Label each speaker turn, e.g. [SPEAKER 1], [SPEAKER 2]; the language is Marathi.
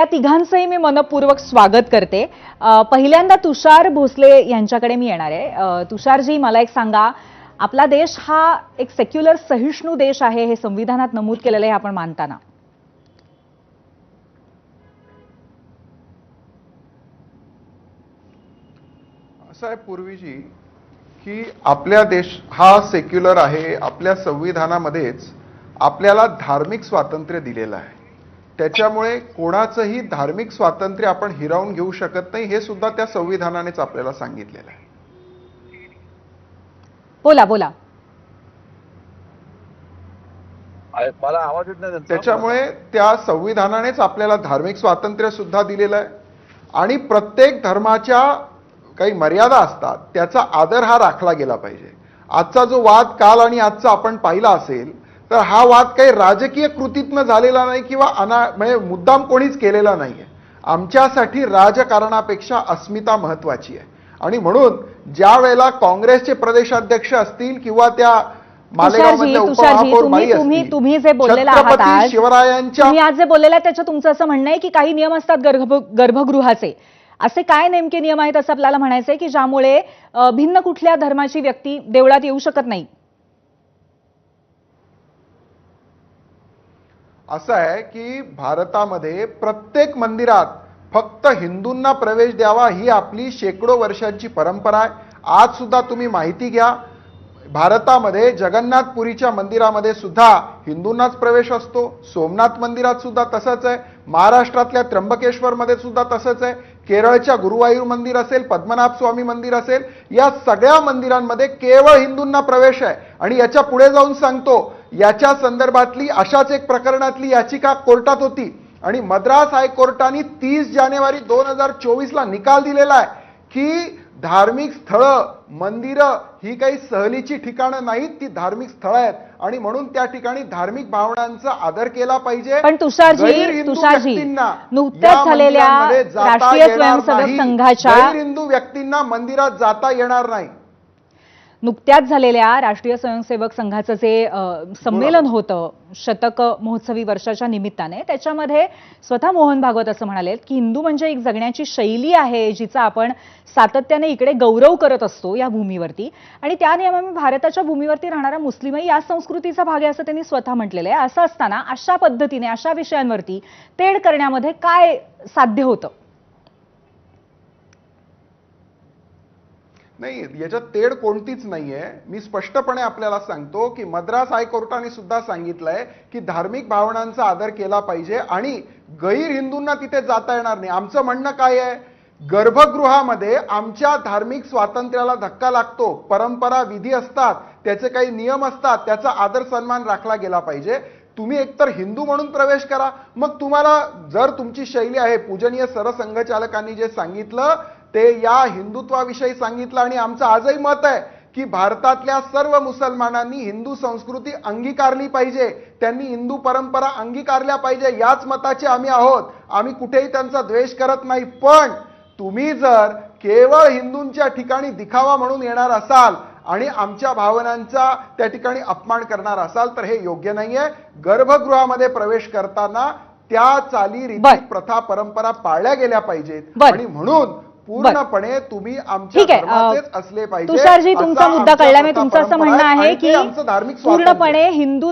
[SPEAKER 1] या तिघांचंही मी मनपूर्वक स्वागत करते. पहिल्यांदा तुषार भोसले यांच्याकडे मी येणार आहे. तुषारजी मला एक सांगा. आपला देश हा एक सेक्युलर सहिष्णू देश आहे हे संविधानात नमूद केलेलं आहे आपण मानताना.
[SPEAKER 2] असं आहे पूर्वीजी की आपल्या देश हा सेक्युलर आहे आपल्या संविधानामध्येच आपल्याला धार्मिक स्वातंत्र्य दिलेलं आहे. त्याच्यामुळे कोणाचंही धार्मिक स्वातंत्र्य आपण हिरावून घेऊ शकत नाही हे सुद्धा त्या संविधानानेच आपल्याला सांगितलेलं आहे.
[SPEAKER 1] बोला बोला.
[SPEAKER 3] मला आवाज येत नाही त्यांचा.
[SPEAKER 2] त्याच्यामुळे त्या संविधानानेच आपल्याला धार्मिक स्वातंत्र्य सुद्धा दिलेलं आहे. आणि प्रत्येक धर्माच्या काही मर्यादा असतात त्याचा आदर हा राखला गेला पाहिजे. आजचा जो वाद काल आणि आजचा आपण पाहिला असेल तर हा वाद काही राजकीय कृतीतनं झालेला नाही किंवा अना म्हणजे मुद्दाम कोणीच केलेला नाहीये. आमच्यासाठी राजकारणापेक्षा अस्मिता महत्वाची आहे. आणि म्हणून ज्या वेळेला काँग्रेसचे प्रदेशाध्यक्ष असतील किंवा त्या
[SPEAKER 1] तुम्ही जे बोललेला आहात
[SPEAKER 2] शिवरायांच्या
[SPEAKER 1] आज जे बोललेला आहे त्याचं तुमचं असं म्हणणं आहे की काही नियम असतात गर्भ गर्भगृहाचे. असे काय नेमके नियम आहेत असं आपल्याला म्हणायचंय की ज्यामुळे भिन्न कुठल्या धर्माची व्यक्ती देवळात येऊ शकत नाही?
[SPEAKER 2] असं आहे की भारतामध्ये प्रत्येक मंदिरात फक्त हिंदूंना प्रवेश द्यावा ही आपली शेकडो वर्षांची परंपरा आहे. आज सुद्धा तुम्ही माहिती घ्या भारतामध्ये जगन्नाथपुरीच्या मंदिरामध्ये सुद्धा हिंदूंनाच प्रवेश असतो सोमनाथ मंदिरात सुद्धा तसंच आहे महाराष्ट्रातल्या त्र्यंबकेश्वरमध्ये सुद्धा तसंच आहे केरळच्या गुरुवायूर मंदिर असेल पद्मनाभ स्वामी मंदिर असेल या सगळ्या मंदिरांमध्ये केवळ हिंदूंना प्रवेश आहे. आणि याच्यापुढे जाऊन सांगतो याच्या संदर्भातली अशाच एक प्रकरणातली याचिका कोर्टात होती. आणि मद्रास हायकोर्टाने तीस जानेवारी दोन हजार चोवीसला निकाल दिलेला आहे की धार्मिक स्थळं मंदिरं ही काही सहलीची ठिकाणं नाहीत ती धार्मिक स्थळं आहेत. आणि म्हणून त्या ठिकाणी धार्मिक भावनांचा आदर केला पाहिजे.
[SPEAKER 1] पण तुषारजी तुषारजी नुकत्याच झालेल्या राष्ट्रीय स्वयंसेवक. संघाच्या
[SPEAKER 2] गैरहिंदू व्यक्तींना मंदिरात जाता येणार नाही.
[SPEAKER 1] नुकत्याच झालेल्या राष्ट्रीय स्वयंसेवक संघाचं जे संमेलन होतं शतक महोत्सवी वर्षाच्या निमित्ताने त्याच्यामध्ये स्वतः मोहन भागवत असं म्हणाले की हिंदू म्हणजे एक जगण्याची शैली आहे जिचा आपण सातत्याने इकडे गौरव करत असतो या भूमीवरती. आणि त्या नियमाने भारताच्या भूमीवरती राहणारा मुस्लिमही या संस्कृतीचा भाग आहे असं त्यांनी स्वतः म्हटलेलं आहे. असं असताना अशा पद्धतीने अशा विषयांवरती तेढ करण्यामध्ये काय साध्य होतं?
[SPEAKER 2] नाही याच्यात तेढ कोणतीच नाहीये. मी स्पष्टपणे आपल्याला सांगतो की मद्रास हायकोर्टाने सुद्धा सांगितलंय की धार्मिक भावनांचा आदर केला पाहिजे आणि गैर हिंदूंना तिथे जाता येणार नाही. आमचं म्हणणं काय आहे? गर्भगृहामध्ये आमच्या धार्मिक स्वातंत्र्याला धक्का लागतो. परंपरा विधी असतात. त्याचे काही नियम असतात. त्याचा आदर सन्मान राखला गेला पाहिजे. तुम्ही एकतर हिंदू म्हणून प्रवेश करा. मग तुम्हाला जर तुमची शैली आहे पूजनीय सरसंघचालकांनी जे सांगितलं ते या हिंदुत्वाविषयी सांगितलं आणि आमचं आजही मत आहे की भारतातल्या सर्व मुसलमानांनी हिंदू संस्कृती अंगीकारली पाहिजे त्यांनी हिंदू परंपरा अंगीकारल्या पाहिजे याच मताचे आम्ही आहोत. आम्ही कुठेही त्यांचा द्वेष करत नाही पण तुम्ही जर केवळ हिंदूंच्या ठिकाणी दिखावा म्हणून येणार असाल आणि आमच्या भावनांचा त्या ठिकाणी अपमान करणार असाल तर हे योग्य नाहीये. गर्भगृहामध्ये प्रवेश करताना त्या चाली प्रथा परंपरा पाळल्या गेल्या पाहिजेत. आणि म्हणून पूर्णपणे तुम्ही आमच्या असले पाहिजे
[SPEAKER 1] तुषारजी तुमचा मुद्दा कळला मी तुमचं असं म्हणणं आहे की. पूर्णपणे हिंदू